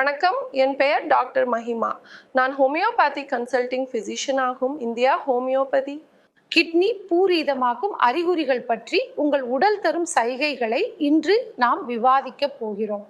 வணக்கம். என் பெயர் டாக்டர் மஹிமா நான் ஹோமியோபதி கன்சல்டிங் ஃபிசிஷியன் ஆகும். India homeopathy. கிட்னி பூரீதமாகும் அறிகுறிகள் பற்றி உங்கள் உடல் தரும் சைகைகளை இன்று நாம் விவாதிக்க போகிறோம்.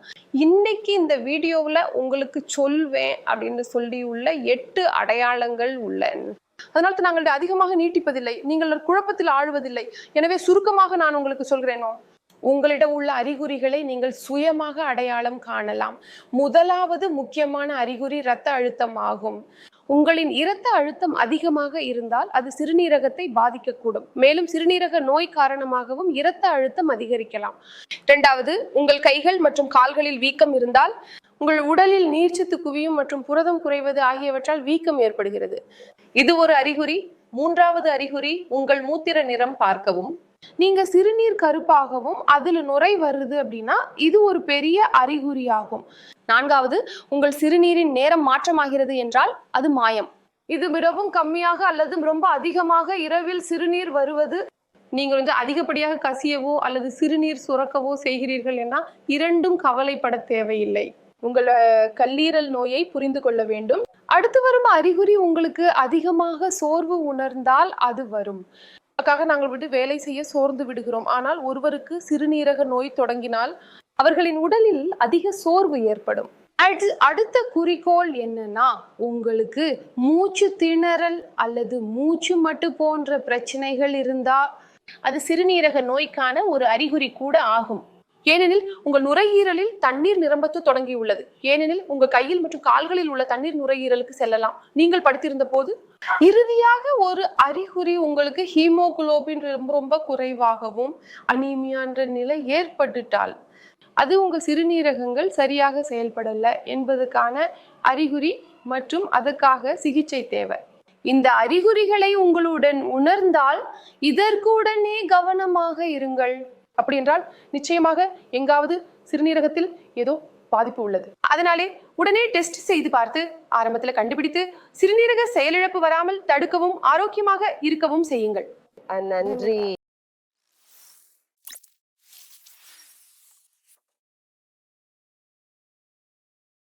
இன்னைக்கு இந்த வீடியோவில் உங்களுக்கு சொல்வேன் அப்படின்னு சொல்லி உள்ள எட்டு அடையாளங்கள் உள்ளன. அதனால் நாங்கள் அதிகமாக நீட்டிப்பதில்லை. நீங்கள் குழப்பத்தில் ஆழ்வதில்லை. எனவே சுருக்கமாக நான் உங்களுக்கு சொல்கிறேனோ? உங்களிடம் உள்ள அறிகுறிகளை நீங்கள் சுயமாக அடையாளம் காணலாம். முதலாவது முக்கியமான அறிகுறி இரத்த அழுத்தம் ஆகும். உங்களின் இரத்த அழுத்தம் அதிகமாக இருந்தால் அது சிறுநீரகத்தை பாதிக்கக்கூடும். மேலும் சிறுநீரக நோய் காரணமாகவும் இரத்த அழுத்தம் அதிகரிக்கலாம். இரண்டாவது உங்கள் கைகள் மற்றும் கால்களில் வீக்கம் இருந்தால் உங்கள் உடலில் நீர்ச்சத்து குவியும் மற்றும் புரதம் குறைவது ஆகியவற்றால் வீக்கம் ஏற்படுகிறது. இது ஒரு அறிகுறி. மூன்றாவது அறிகுறி உங்கள் மூத்திர நிறம் பார்க்கவும். நீங்க சிறுநீர் கருப்பாகவும் அதுல நுரை வருது அப்படின்னா இது ஒரு பெரிய அறிகுறியாகும். நான்காவது உங்கள் சிறுநீரின் நேரம் மாற்றமாகிறது என்றால் அது மாயம். இது மிகவும் கம்மியாக அல்லது ரொம்ப அதிகமாக இரவில் சிறுநீர் வருவது நீங்கள் வந்து அதிகப்படியாக கசியவோ அல்லது சிறுநீர் சுரக்கவோ செய்கிறீர்கள் என இரண்டும் கவலைப்பட தேவையில்லை. உங்கள் கல்லீரல் நோயை புரிந்து கொள்ள வேண்டும். அடுத்து வரும் அறிகுறி உங்களுக்கு அதிகமாக சோர்வு உணர்ந்தால் அது வரும். அதற்காக நாங்கள் விட்டு வேலை செய்ய சோர்ந்து விடுகிறோம். ஆனால் ஒருவருக்கு சிறுநீரக நோய் தொடங்கினால் அவர்களின் உடலில் அதிக சோர்வு ஏற்படும். அடுத்த குறிக்கோள் என்னன்னா உங்களுக்கு மூச்சு திணறல் அல்லது மூச்சு மட்டு போன்ற பிரச்சனைகள் இருந்தா அது சிறுநீரக நோய்க்கான ஒரு அறிகுறி கூட ஆகும். ஏனெனில் உங்கள் நுரையீரலில் தண்ணீர் நிரம்பத்து தொடங்கியுள்ளது. ஏனெனில் உங்கள் கையில் மற்றும் கால்களில் உள்ள தண்ணீர் நுரையீரலுக்கு செல்லலாம். நீங்கள் படுத்திருந்த போது இறுதியாக ஒரு அறிகுறி உங்களுக்கு ஹீமோகுளோபின் ரொம்ப ரொம்ப குறைவாகவும் அனீமியான்ற நிலை ஏற்பட்டுட்டால் அது உங்கள் சிறுநீரகங்கள் சரியாக செயல்படல என்பதற்கான அறிகுறி மற்றும் அதற்காக சிகிச்சை தேவை. இந்த அறிகுறிகளை உங்களுடன் உணர்ந்தால் இதற்கு உடனே கவனமாக இருங்கள். அப்படி என்றால் நிச்சயமாக எங்காவது சிறுநீரகத்தில் ஏதோ பாதிப்பு உள்ளது. அதனாலே உடனே டெஸ்ட் செய்து பார்த்து ஆரம்பத்தில் கண்டுபிடித்து சிறுநீரக செயலிழப்பு வராமல் தடுக்கவும் ஆரோக்கியமாக இருக்கவும் செய்யுங்கள். நன்றி.